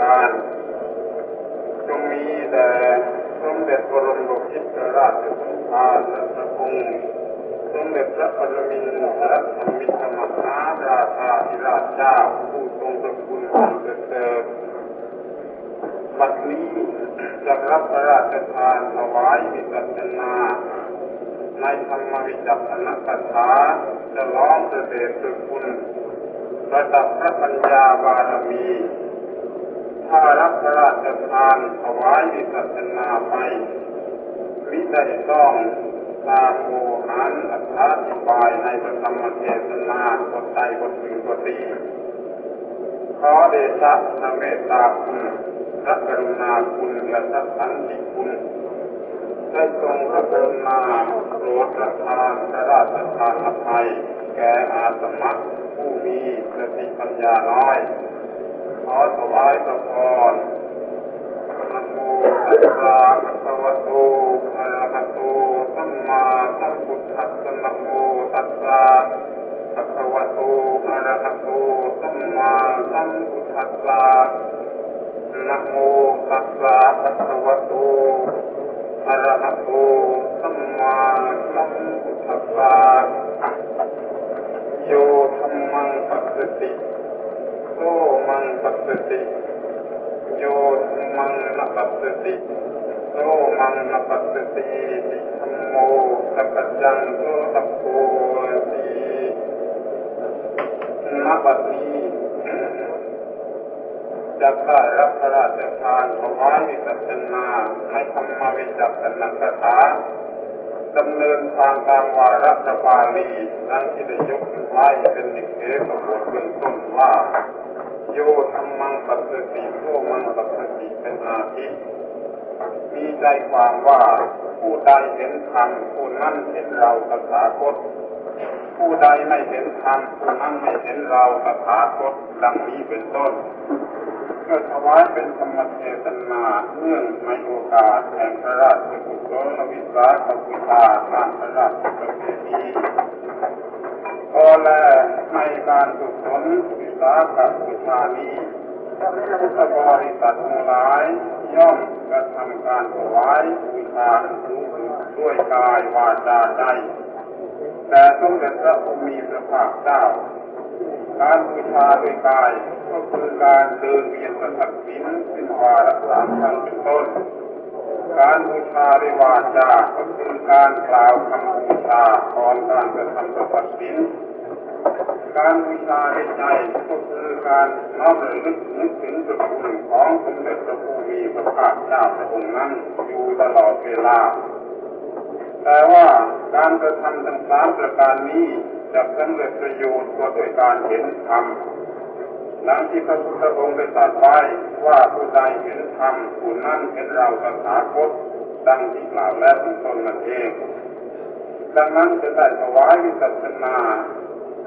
การจงมีแด่สมเด็จบรมโลกิตราชสมภารและพระองค์สมเด็จพระปรมินทรสมิทมหาราชาธิราชเจ้าผู้ทรงพระคุณอันประเสริฐบัดนี้จะรับพระราชทานถวายวิสัชนาในธรรมวิจักรนคาถาจะร้องเสด็จพระคุณระดับพระปัญญาบารมี ถ้ารับพระราชทานถวายวิสัชนาไปมิได้ต้องตามโมหันอธิบายในพระธรรมเทศนาบทใดบทหนึ่งบทดีขอเดชะพระเมตตาคุณพระกรุณาคุณและพระสันติคุณได้ทรงพระกรุณาโปรดประทานพระราชทานอภัยแก่อาสมะผู้มีสติปัญญาน้อย ขอถวายพระพรนะโมตัสสะภ สสติติธัมโมสัพจังโตสัพโพตินบัดนี้จะได้รับพระราชทานถวายวิสัชนาในธรรมวิจักรนคาถาดำเนินทางตามวาระพระบาลีดังที่ได้ยกขึ้นไว้เป็นนิเคปบทเบื้องต้นว่า โยธรรมังปัสสติโยมังปัสสติเป็นอาทิมี ใจความว่าผู้ใดเห็นธรรมผู้นั้นเห็นเราตถาคต ผู้ใดไม่เห็นธรรมผู้นั้นไม่เห็นเราตถาคตดังนี้เป็นต้นเพื่อถวายเป็นธรรมเทศนาเนื่องในโอกาสแห่งพระราชกุศลวิสาขบูชาทางพระราชประเพณีก็แลในการกุศลวิสาขบูชานี้พุทธบริษัททั้งหลาย ย่อมกระทำการถวายบูชาสูงสุดด้วยกายวาจาใจแต่สมเด็จพระผู้มีพระภาคเจ้า การบูชาด้วยกายก็คือการเดินเวียนพระทักษิณเป็นวาระสามครั้งเป็นต้น การบูชาด้วยวาจาก็คือการกล่าวคำบูชาก่อนการกระทำพระทักษิณ การบูชาด้วยใจก็คือการน้อมระลึกนึกถึงพระคุณของสมเด็จพระผู้มีพระภาคเจ้าพระองค์นั้นอยู่ตลอดเวลา แต่ว่าการกระทำทั้งสามประการนี้จะสำเร็จประโยชน์ก็โดยการเห็นธรรมดังที่พระพุทธองค์ได้ตรัสไว้ว่าผู้ใดเห็นธรรมผู้นั้นเห็นเราตถาคตดังที่กล่าวแล้วเป็นต้นนั่นเองดังนั้นจะได้ถวายวิสัชนา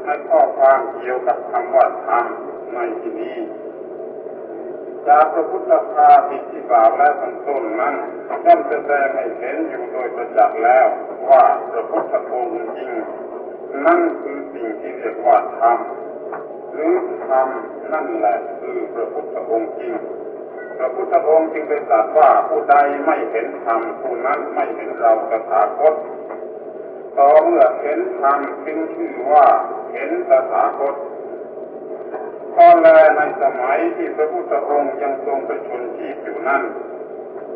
ให้ข้อความเกี่ยวกับคำว่าธรรมในที่นี้จากพระพุทธภาษิตที่กล่าวแล้วเป็นต้นนั้นย่อมแสดงให้เห็นอยู่โดยประจักษ์แล้วว่าพระพุทธองค์จริง นั่นคือสิ่งที่เรียกว่าธรรมหรือธรรมนั่นแหละคือพระพุทธองค์จริงพระพุทธองค์จึงได้ตรัสว่าผู้ใดไม่เห็นธรรมผู้นั้นไม่เห็นเราตถาคตต่อเมื่อเห็นธรรมจึงชื่อว่า เห็นตถาคตก็แลในสมัยที่พระพุทธองค์ยังทรงประชนชีพอยู่นั้น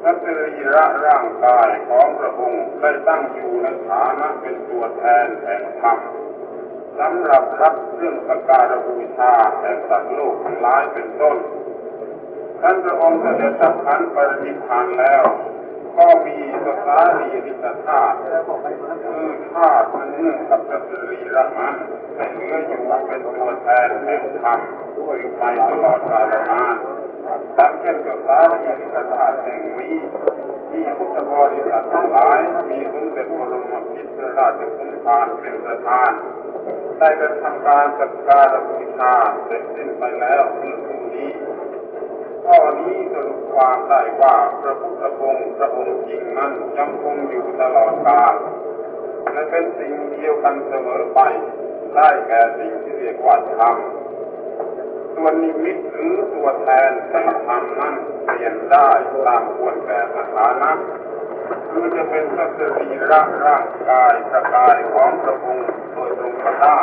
พระสรีระร่างกายของพระองค์ได้ตั้งอยู่ในฐานะเป็นตัวแทนแห่งธรรมสำหรับรับเรื่องสการบูชาแห่งสัตว์โลกทั้งหลายเป็นต้นท่านพระองค์เสด็จสัพพันปรินิพานแล้ว ก็มีสสารีริกธาตุคือธาตุมันเนื่องกับพระสรีระนั้นแต่เหลืออยู่เป็นตัวแทนแห่งธรรมด้วยไปตลอดกาลนานดังเช่นสสารีริกธาตุแห่งนี้ที่พุทธบริษัททั้งหลายมีสมเด็จพระบรมพิตรราชสมภารเป็นประธานได้กระทำการสักการบูชาเสร็จสิ้นไปแล้วเมื่อ ข้อนี้สรุปความได้ว่าพระพุทธองค์พระองค์จริงนั้นยังคงอยู่ตลอดกาลและเป็นสิ่งเดียวกันเสมอไป ได้แก่สิ่งที่เรียกว่าธรรมส่วนตัวนิมิตหรือตัวแทนแห่งธรรมนั้นเปลี่ยนได้ตามควรแก่สถานะคือจะเป็นพระสรีระร่างกายประกายของพระองค์โดยตรงก็ได้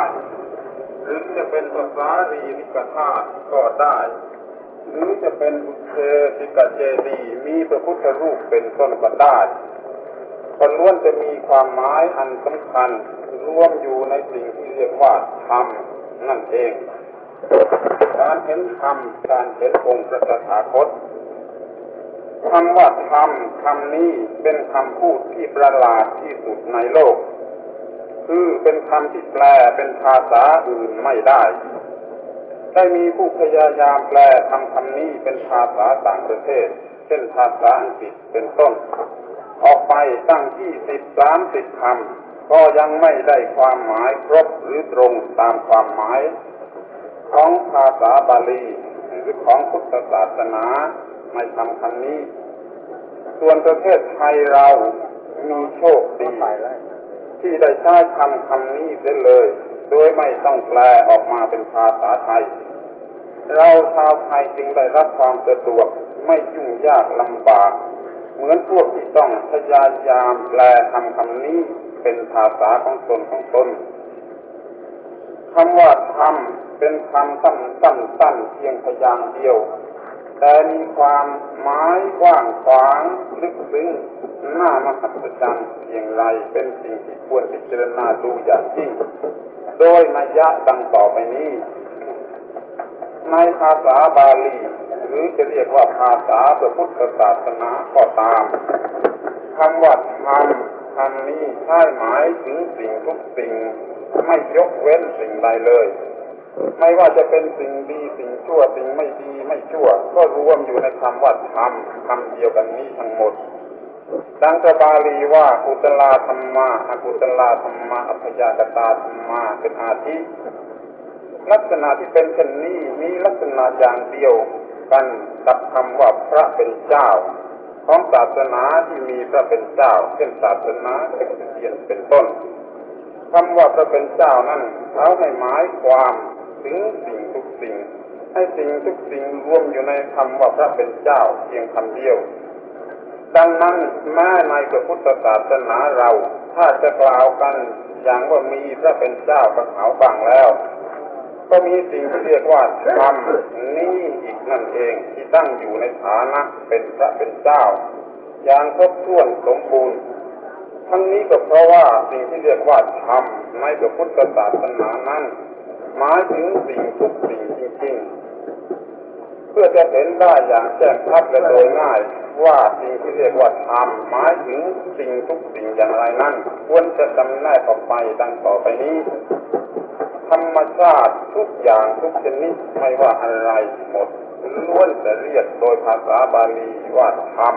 หรือจะเป็นภาษารีนิกธาตุก็ได้ หรือจะเป็นอุเทสิกเจดีมีพระพุทธรูปเป็นต้นก็ได้คนล้วนจะมีความหมายอันสำคัญร่วมอยู่ในสิ่งที่เรียกว่าธรรมนั่นเอง การเห็นธรรมการเห็นองค์พระตถาคตคำว่าธรรมคำนี้เป็นคำพูดที่ประหลาดที่สุดในโลก คือเป็นคำที่แปลเป็นภาษาอื่นไม่ได้ ได้มีผู้พยายามแปลคำคำนี้เป็นภาษาต่างประเทศ เช่นภาษาอังกฤษเป็นต้น ออกไปตั้งที่สิบสามสิบคำก็ยังไม่ได้ความหมายครบหรือตรงตามความหมายของภาษาบาลีหรือของพุทธศาสนาในคำคำนี้ ส่วนประเทศไทยเรามีโชคดีที่ได้ใช้คำคำนี้เสียเลย โดยไม่ต้องแปลออกมาเป็นภาษาไทย เราชาวไทยจึงได้รับความสะดวกไม่ยุ่งยากลำบาก เหมือนพวกที่ต้องพยายามแปลคำคำนี้เป็นภาษาของตนของตนคำว่าธรรมเป็นคำสั้นสั้นสั้นเพียงพยางค์เดียว แต่มีความหมายกว้างขวางลึกซึ้งน่ามหัศจรรย์เพียงไรเป็นสิ่งที่ควรพิจารณาดูอย่างยิ่ง โดยนัยยะดังต่อไปนี้ ในภาษาบาลี หรือจะเรียกว่าภาษาพระพุทธศาสนาก็ตามคำว่าธรรมคำนี้ใช้หมายถึงสิ่งทุกสิ่งไม่ยกเว้นสิ่งใดเลย ไม่ว่าจะเป็นสิ่งดีสิ่งชั่วสิ่งไม่ดีไม่ชั่ว ก็รวมอยู่ในคำว่าธรรมคำเดียวกันนี้ทั้งหมด ดังพระบาลีว่ากุตลาธรรมะอกุตลาธรรมะอัพยากตาธรรมะเป็นอาทิลักษณะที่เป็นเช่นนี้มีลักษณะอย่างเดียวกันกับคำว่าพระเป็นเจ้า ของศาสนาที่มีพระเป็นเจ้าเช่นศาสนาคริสเตียนเป็นต้นคำว่าพระเป็นเจ้านั้นเขาให้หมายความถึงสิ่งทุกสิ่ง ให้สิ่งทุกสิ่งรวมอยู่ในคำว่าพระเป็นเจ้าเพียงคำเดียว ดังนั้นแม้ในพระพุทธศาสนาเรา ถ้าจะกล่าวกันอย่างว่ามีพระเป็นเจ้ากับเขาบ้างแล้ว ก็มีสิ่งที่เรียกว่าธรรมนี้อีกนั่นเองที่ตั้งอยู่ในฐานะเป็นพระเป็นเจ้า อย่างครบถ้วนสมบูรณ์ทั้งนี้ก็เพราะว่าสิ่งที่เรียกว่าธรรมในพระพุทธศาสนานั้นหมายถึงสิ่งทุกสิ่งจริงๆ เพื่อจะเห็นได้อย่างแจ้งชัดและโดยง่าย ว่าสิ่งที่เรียกว่าธรรมหมายถึงสิ่งทุกสิ่งอย่างไรนั้น ควรจะจำแนกออกไปดังต่อไปนี้ ธรรมชาติทุกอย่างทุกชนิดไม่ว่าอะไรหมดล้วนจะเรียกโดยภาษาบาลีว่าธรรม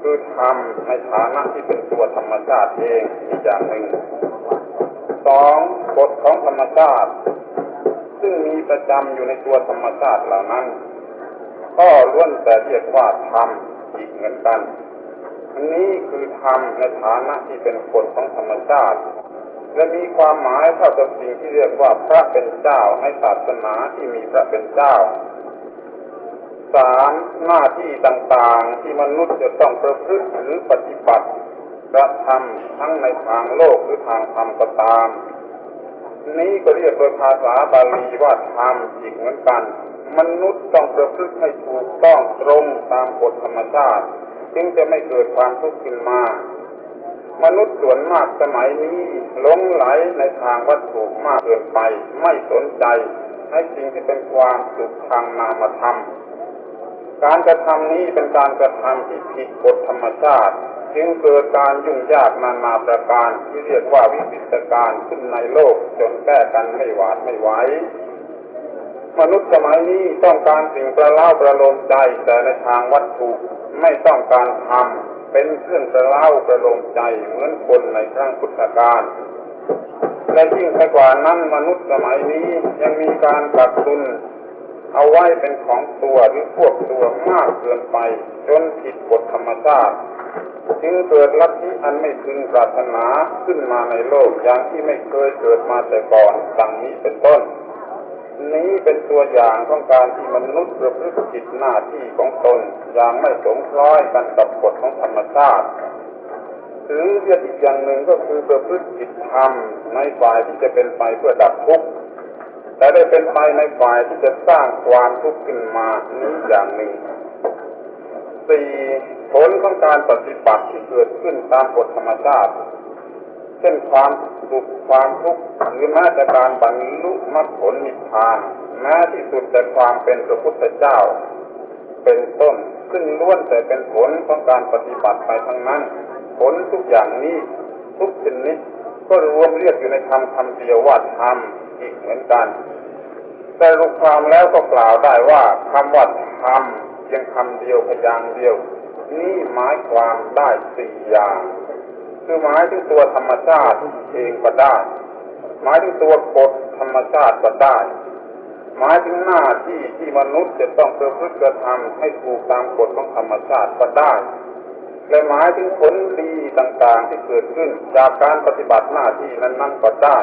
คือธรรมในฐานะที่เป็นตัวธรรมชาติเองอีกอย่างหนึ่งสองกฎของธรรมชาติ ซึ่งมีประจำอยู่ในตัวธรรมชาติเหล่านั้น ก็ล้วนแต่เรียกว่าธรรม อีกเหมือนกัน อันนี้คือธรรมในฐานะที่เป็นกฎของธรรมชาติ และมีความหมายเท่ากับสิ่งที่เรียกว่าพระเป็นเจ้าในศาสนาที่มีพระเป็นเจ้าสามหน้าที่ต่างๆที่มนุษย์จะต้องประพฤติหรือปฏิบัติกระทำทั้งในทางโลกหรือทางธรรมก็ตาม นี้ก็เรียกโดยภาษาบาลีว่าธรรมอีกเหมือนกัน มนุษย์ต้องประพฤติให้ถูกต้องตรงตามกฎธรรมชาติ จึงจะไม่เกิดความทุกข์ขึ้นมามนุษย์ส่วนมากสมัยนี้หลงไหลในทางวัตถุมากเกินไป ไม่สนใจให้สิ่งที่เป็นความสุขทางนามธรรม การกระทำนี้เป็นการกระทำที่ผิดกฎธรรมชาติ จึงเกิดการยุ่งยากนานาประการที่เรียกว่าวิกฤตการณ์ขึ้นในโลกจนแก้กันไม่หวาดไม่ไหวมนุษย์สมัยนี้ต้องการสิ่งประเล่าประโลมใจแต่ในทางวัตถุไม่ต้องการทำเป็นเครื่องประเล่าประโลมใจเหมือนคนในครั้งพุทธกาลและยิ่งไปกว่านั้นมนุษย์สมัยนี้ยังมีการกักตุนเอาไว้เป็นของตัวหรือพวกตัวมากเกินไป จนผิดกฎธรรมชาติ จึงเกิดลัทธิอันไม่พึงปรารถนาขึ้นมาในโลกอย่างที่ไม่เคยเกิดมาแต่ก่อนดังนี้เป็นต้น นี้เป็นตัวอย่างของการที่มนุษย์ประพฤติผิดหน้าที่ของตนอย่างไม่สงคราะห์กันกับกฎของธรรมชาติหรือเรียกอีกอย่างหนึ่งก็คือประพฤติผิดธรรมในฝ่ายที่จะเป็นไปเพื่อดับทุกข์แต่ได้เป็นไปในฝ่ายที่จะสร้างความทุกข์ขึ้นมานี้อย่างหนึ่งสี่ ผลของการปฏิบัติที่เกิดขึ้นตามกฎธรรมชาติ เช่นความสุขความทุกข์หรือแม้แต่การบรรลุมรรคผลนิพพานแม้ที่สุดแต่ความเป็นพระพุทธเจ้า เป็นต้นซึ่งล้วนแต่เป็นผลของการปฏิบัติไปทั้งนั้น ผลทุกอย่างนี้ทุกชนิดก็รวมเรียกอยู่ในคำคำเดียวว่าธรรมอีกเหมือนกัน แต่รูปความแล้วก็กล่าวได้ว่าคำว่าธรรมเพียงคำเดียวพยางค์เดียว นี่หมายความได้สี่อย่าง คือหมายถึงตัวธรรมชาติเองก็ได้ หมายถึงตัวกฎธรรมชาติก็ได้ หมายถึงหน้าที่ที่มนุษย์จะต้องประพฤติกระทำให้ถูกตามกฎของธรรมชาติก็ได้และหมายถึงผลดีต่างๆที่เกิดขึ้น จากการปฏิบัติหน้าที่นั้นๆก็ได้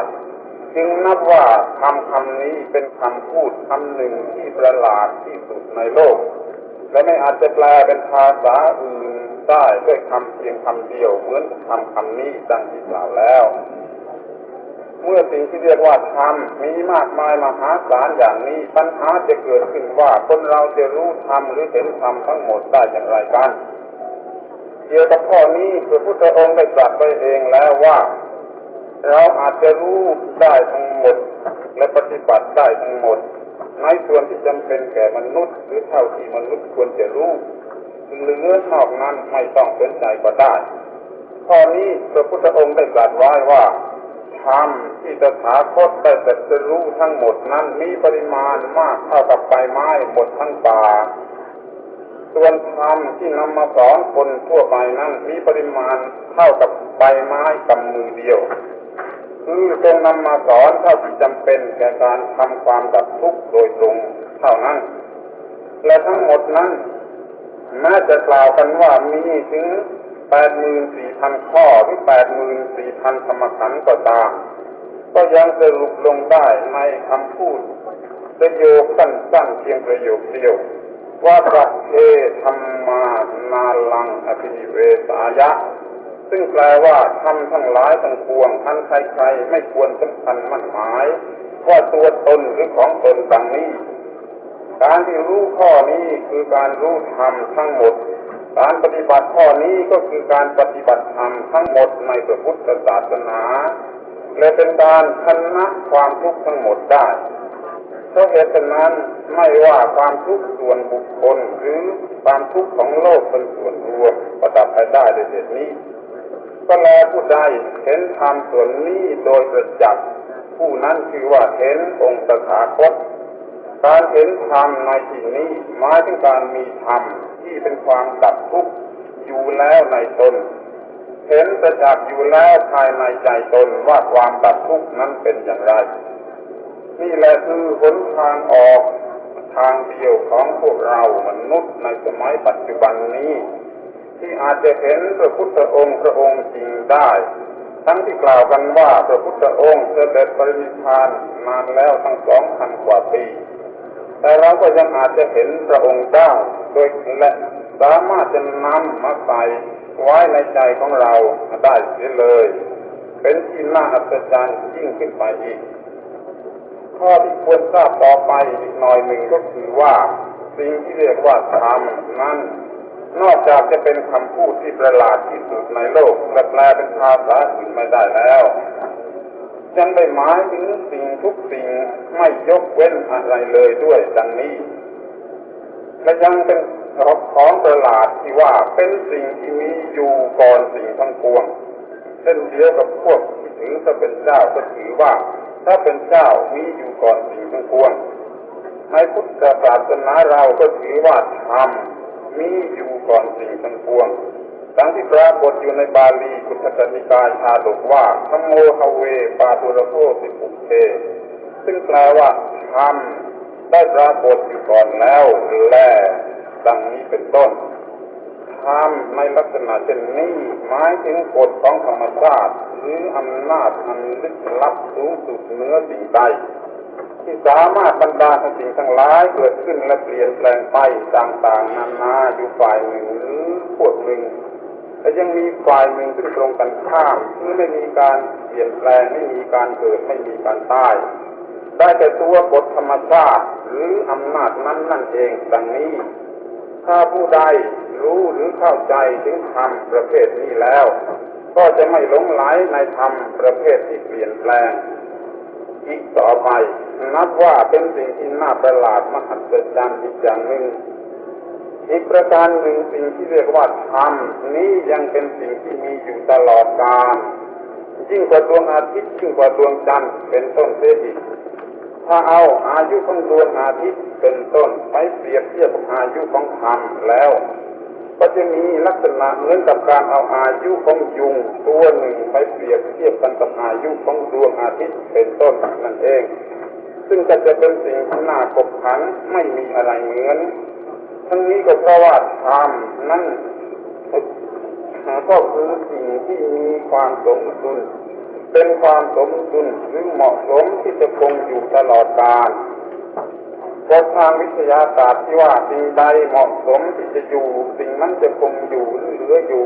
จึงนับว่าคำคำนี้เป็นคำพูดคำหนึ่งที่ประหลาดที่สุดในโลก และไม่อาจจะแปลเป็นภาษาอื่นได้ด้วยคำเพียงคำเดียวเหมือนคำคำนี้ดังที่กล่าวแล้ว เมื่อสิ่งที่เรียกว่าธรรมมีมากมายมหาศาลอย่างนี้ปัญหาจะเกิดขึ้นว่าคนเราจะรู้ธรรมหรือเห็นธรรมทั้งหมดได้อย่างไรกันเกี่ยวกับข้อนี้พระพุทธองค์ได้ตรัสไว้เองแล้วว่า เราอาจจะรู้ได้ทั้งหมด และปฏิบัติได้ทั้งหมด ในส่วนที่จำเป็นแก่มนุษย์ หรือเท่าที่มนุษย์ควรจะรู้เหลือนอกนั้นไม่ต้องสนใจก็ได้ข้อนี้พระพุทธองค์ได้ตรัสไว้ว่าธรรมที่ตถาคตได้ตรัสรู้ทั้งหมดนั้นมีปริมาณมากเท่ากับใบไม้หมดทั้งป่า ส่วนธรรมที่นำมาสอนคนทั่วไปนั้นมีปริมาณเท่ากับใบไม้กำมือเดียว คือทรงนำมาสอนเท่าที่จำเป็นแก่การทำความดับทุกข์โดยตรงเท่านั้น และทั้งหมดนั้นแม้จะกล่าวกันว่ามีถึงแปดหมื่นสี่พันข้อหรือแปดหมื่นสี่พันธรรมขันธ์ก็ตาม ก็ยังสรุปลงได้ในคำพูดประโยคสั้นๆเพียงประโยคเดียว ว่าสัพเพธรรมานาลังอภิเวสายะ ซึ่งแปลว่าทำทั้งหลายทั้งปวงท่านใครๆไม่ควรสำคัญมั่นหมาย ว่าตัวตนหรือของตนดังนี้ การที่รู้ข้อนี้คือการรู้ธรรมทั้งหมด การปฏิบัติข้อนี้ก็คือการปฏิบัติธรรมทั้งหมดในพระพุทธศาสนาและเป็นการชนะความทุกข์ทั้งหมดได้เพราะเหตุนั้นไม่ว่าความทุกข์ส่วนบุคคลหรือความทุกข์ของโลกเป็นส่วนรวมประดับไปได้ในเด็ดนี้ ก็แลผู้ใดเห็นธรรมส่วนนี้โดยประจักษ์ผู้นั้นคือว่าเห็นองค์ตถาคต การเห็นธรรมในที่นี้หมายถึงการมีธรรมที่เป็นความดับทุกข์อยู่แล้วในตน เห็นประจักษ์อยู่แล้วภายในใจตนว่าความดับทุกข์นั้นเป็นอย่างไร นี่แหละคือหนทางออกทางเดียวของพวกเรามนุษย์ในสมัยปัจจุบันนี้ ที่อาจจะเห็นพระพุทธองค์พระองค์จริงได้ ทั้งที่กล่าวกันว่าพระพุทธองค์เสด็จปรินิพานนานแล้วทั้งสองพันกว่าปี แต่เราก็ยังอาจจะเห็นพระองค์ได้โดยและสามารถจะนำมาใส่ไว้ในใจของเราได้เสียเลย เป็นที่น่าอัศจรรย์ยิ่งขึ้นไปอีก ข้อที่ควรทราบต่อไปอีกหน่อยหนึ่งก็คือว่า สิ่งที่เรียกว่าธรรมนั้น นอกจากจะเป็นคำพูดที่ประหลาดที่สุดในโลกและแปลเป็นภาษาอื่นไม่ได้แล้วยังได้หมายถึงสิ่งทุกสิ่งไม่ยกเว้นอะไรเลยด้วยดังนี้ และยังเป็นของประหลาดที่ว่าเป็นสิ่งที่มีอยู่ก่อนสิ่งทั้งปวงเช่นเดียวกับพวกที่ถือถ้าเป็นเจ้าก็ถือว่า ถ้าเป็นเจ้ามีอยู่ก่อนสิ่งทั้งปวงในพุทธศาสนาเราก็ถือว่าธรรม มีอยู่ก่อนสิ่งทั้งปวงดังที่ปรากฏอยู่ในบาลีพุทธนิกายชาดกว่าธรรมโมหเว ปาตุระโกสิปุเทซึ่งแปลว่าธรรมได้ปรากฏอยู่ก่อนแล้วแลดังนี้เป็นต้นธรรมในลักษณะเช่นนี้หมายถึงกฎของธรรมชาติหรืออำนาจอันลึกลับสูงสุดเหนือสิ่งใด ที่สามารถบรรดาสิ่งทั้งหลายเกิดขึ้นและเปลี่ยนแปลงไปต่างๆนานาอยู่ฝ่ายหนึ่งหรือพวกหนึ่งแต่ยังมีฝ่ายหนึ่งซึ่งตรงกันข้ามคือไม่มีการเปลี่ยนแปลงไม่มีการเกิดไม่มีการตาย ได้แต่ตัวกฎธรรมชาติหรืออำนาจนั้นนั่นเองดังนี้ ถ้าผู้ใดรู้หรือเข้าใจถึงธรรมประเภทนี้แล้ว ก็จะไม่หลงไหลในธรรมประเภทที่เปลี่ยนแปลงอีกต่อไป นับว่าเป็นสิ่งที่น่าประหลาดมหัศจรรย์อีกอย่างหนึ่งอีกประการหนึ่งสิ่งที่เรียกว่าธรรมนี้ยังเป็นสิ่งที่มีอยู่ตลอดกาลยิ่งกว่าดวงอาทิตย์ยิ่งกว่าดวงจันทร์เป็นต้นเสียอีกถ้าเอาอายุของดวงอาทิตย์เป็นต้นไปเปรียบเทียบกับอายุของธรรมแล้ว ก็จะมีลักษณะเหมือนกับการเอาอายุของยุงตัวหนึ่งไปเปรียบเทียบกันกับอายุของดวงอาทิตย์เป็นต้นนั่นเอง ซึ่งก็จะเป็นสิ่งที่น่ากบขันไม่มีอะไรเหมือน ทั้งนี้ก็เพราะว่าธรรมนั้นก็คือสิ่งที่มีความสมดุลเป็นความสมดุลหรือเหมาะสมที่จะคงอยู่ตลอดกาลกฎทางวิทยาศาสตร์ที่ว่าสิ่งใดเหมาะสมที่จะอยู่ สิ่งนั้นจะคงอยู่หรือเหลืออยู่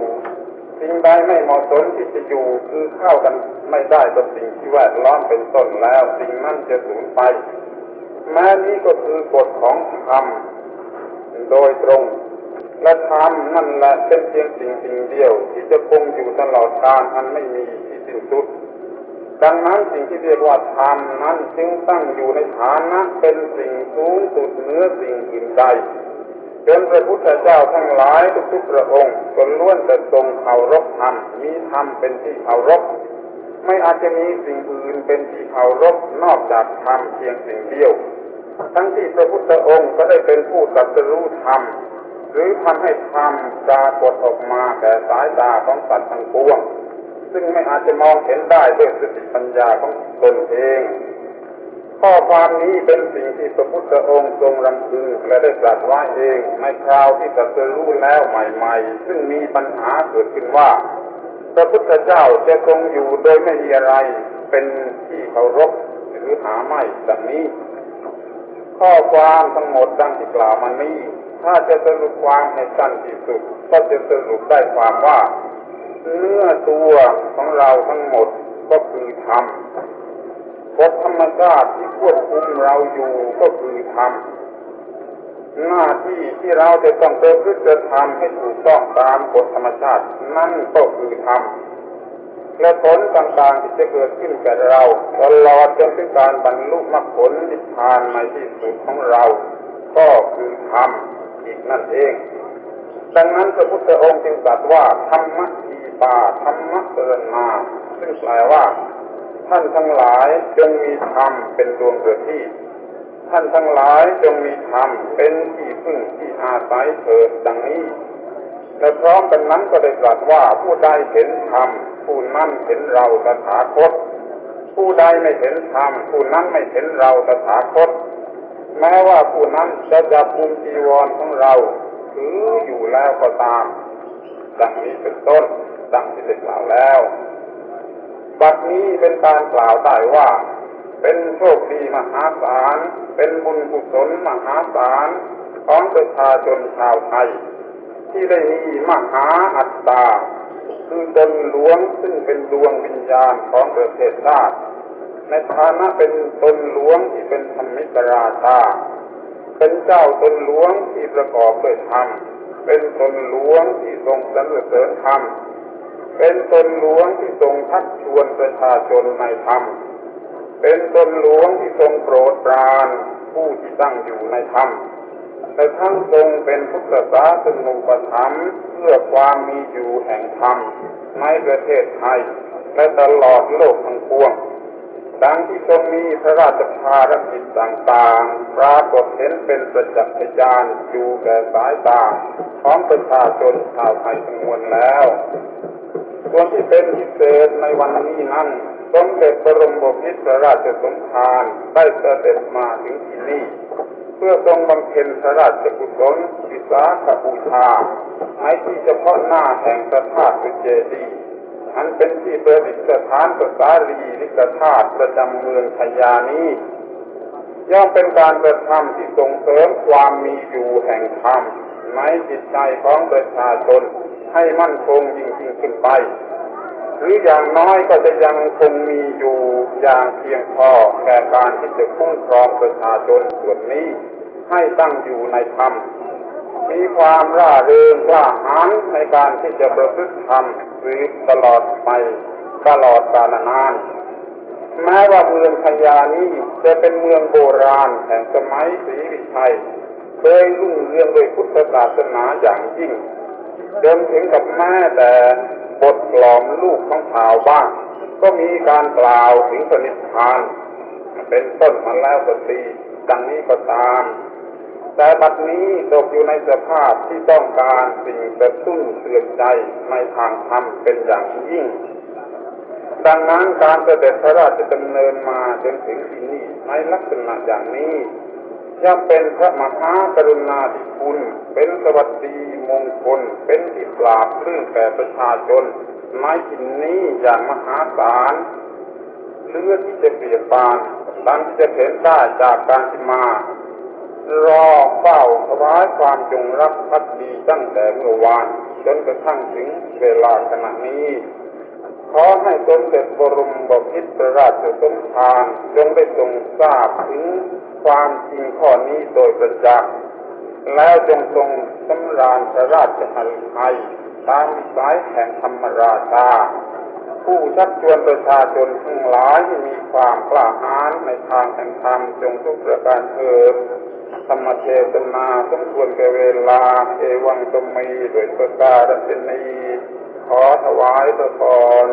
สิ่งใดไม่เหมาะสมที่จะอยู่คือเข้ากัน ไม่ได้กับสิ่งที่แวดล้อมเป็นต้นแล้ว สิ่งนั้นจะสูญไป แม้นี้ก็คือกฎของธรรมโดยตรง และธรรมนั่นแหละเป็นเพียงสิ่งสิ่งเดียว ที่จะคงอยู่ตลอดกาลอันไม่มีที่สิ้นสุด ดังนั้นสิ่งที่เรียกว่าธรรมนั้นจึงตั้งอยู่ในฐานะเป็นสิ่งสูงสุดเหนือสิ่งอื่นใดจนพระพุทธเจ้าทั้งหลายทุกๆพระองค์จนล้วนแต่ทรงเคารพธรรมมีธรรมเป็นที่เคารพ ไม่อาจจะมีสิ่งอื่นเป็นที่เคารพนอกจากธรรมเพียงสิ่งเดียว ทั้งที่พระพุทธองค์ก็ได้เป็นผู้ตรัสรู้ธรรมหรือทำให้ธรรมปรากฏออกมาแก่สายตาของสัตว์ทั้งปวง ซึ่งไม่อาจจะมองเห็นได้ด้วยสติปัญญาของตนเอง ข้อความนี้เป็นสิ่งที่พระพุทธองค์ทรงรำพึงและได้ตรัสไว้เองในคราวที่ตรัสรู้แล้วใหม่ ๆ ซึ่งมีปัญหาเกิดขึ้นว่า พระพุทธเจ้าจะคงอยู่โดยไม่มีอะไรเป็นที่เคารพหรือหาไม่ดังนี้ ข้อความทั้งหมดดังที่กล่าวมานี้ ถ้าจะสรุปความให้สั้นที่สุด ก็จะสรุปได้ความว่า เนื้อตัวของเราทั้งหมดก็คือธรรมกฎธรรมชาติที่ควบคุมเราอยู่ก็คือธรรม หน้าที่ที่เราจะต้องเดินพฤติธรรมให้ถูกต้องตามกฎธรรมชาติ นั่นก็คือธรรมและผลต่างๆที่จะเกิดขึ้นแก่เราตลอดจนถึงการบรรลุมรรคผลนิพพานในที่สุดของเรา ก็คือธรรมอีกนั่นเอง ดังนั้นพระพุทธองค์จึงตรัสว่าธรรมะทีปาธรรมะเตือนมา ซึ่งแปลว่า ท่านทั้งหลายจงมีธรรมเป็นดวงเกิดที่ ท่านทั้งหลายจงมีธรรมเป็นที่พึ่งที่อาศัยเถิดดังนี้และพร้อมกันนั้นก็ได้ตรัสว่าผู้ใดเห็นธรรมผู้นั้นเห็นเราตถาคต ผู้ใดไม่เห็นธรรมผู้นั้นไม่เห็นเราตถาคต แม้ว่าผู้นั้นจะจับมุมจีวรของเราถืออยู่แล้วก็ตาม ดังนี้เป็นต้นดังที่ได้กล่าวแล้ว บัดนี้เป็นการกล่าวได้ว่า เป็นโชคดีมหาศาล เป็นบุญกุศลมหาศาลของประชาชนชาวไทย ที่ได้มีมหาอัตตา คือตนหลวงซึ่งเป็นดวงวิญญาณของประเทศชาติในฐานะเป็นตนหลวงที่เป็นธรรมิกราชา เป็นเจ้าตนหลวงที่ประกอบด้วยธรรม เป็นตนหลวงที่ทรงสรรเสริญธรรม เป็นตนหลวงที่ทรงทักชวนประชาชนในธรรม เป็นตนหลวงที่ทรงโปรดปรานผู้ที่ตั้งอยู่ในธรรมแต่ทั้งทรงเป็นพุทธศาสนุปถัมภ์เพื่อความมีอยู่แห่งธรรมในประเทศไทย และตลอดโลกทั้งปวง ดังที่ทรงมีพระราชภารกิจต่างๆ ปรากฏเห็นเป็นประจักษ์พยานอยู่แก่สายตาของประชาชนชาวไทยทั้งมวลแล้ว ส่วนที่เป็นพิเศษในวันนี้นั้น สมเด็จพระรมบพิตรราชสมภารได้เสด็จมาถึงที่นี่ เพื่อทรงบำเพ็ญพระราชกุศลวิสาขบูชาในที่เฉพาะหน้าแห่งพระธาตุเจดีย์อันเป็นที่ประดิษฐานภาษาลีลิกธาตุประจำเมืองพยานี้ย่อมเป็นการกระทำที่ส่งเสริมความมีอยู่แห่งธรรมในจิตใจของประชาชนให้มั่นคงยิ่งยิ่งขึ้นไป หรืออย่างน้อยก็จะยังคงมีอยู่อย่างเพียงพอแก่การที่จะคุ้มครองประชาชนส่วนนี้ ให้ตั้งอยู่ในธรรมมีความร่าเริงกล้าหาญในการที่จะประพฤติธรรมหรือตลอดไปตลอดกาลนานแม้ว่าเมืองพญานี้จะเป็นเมืองโบราณแห่งสมัยศรีวิชัยเคยรุ่งเรืองด้วยพุทธศาสนาอย่างยิ่งจนถึงกับแม่แต่ บทกลอมลูกของชาวบ้านก็มีการกล่าวถึงสนิทาน เป็นต้นมาแล้วก็ตีดังนี้ก็ตาม แต่บัดนี้ตกอยู่ในสภาพที่ต้องการสิ่งกระตุ้นเตือนใจในทางธรรมเป็นอย่างยิ่ง ดังนั้นการเสด็จพระราชดำเนินมาจนถึงที่นี่ในลักษณะอย่างนี้ย่อมเป็นพระมหากรุณาธิคุณ เป็นสวัสดีมงคล เป็นที่ปราบเรื่องแก่ประชาชนในที่นี้อย่างมหาศาลเลือที่จะเปรียบปานดังที่จะเห็นได้จากการที่มา รอเฝ้าถวายความจงรักภักดีตั้งแต่เมื่อวานจนกระทั่งถึงเวลาขณะนี้ ขอให้สมเด็จบรมบพิตรราชสมภารจงได้ทรงทราบถึงความจริงข้อนี้โดยประจักษ์ แล้วจงทรงสำราญพระราชหฤทัยตามสายแห่งธรรมราชา ผู้ชักชวนประชาชนทั้งหลายมีความกล้าหาญในทางแห่งธรรมจงทุกประการเถิดธรรมเทศนาสมควรแก่เวลา เอวังตมีโดยประการศนีขอถวายตะกอน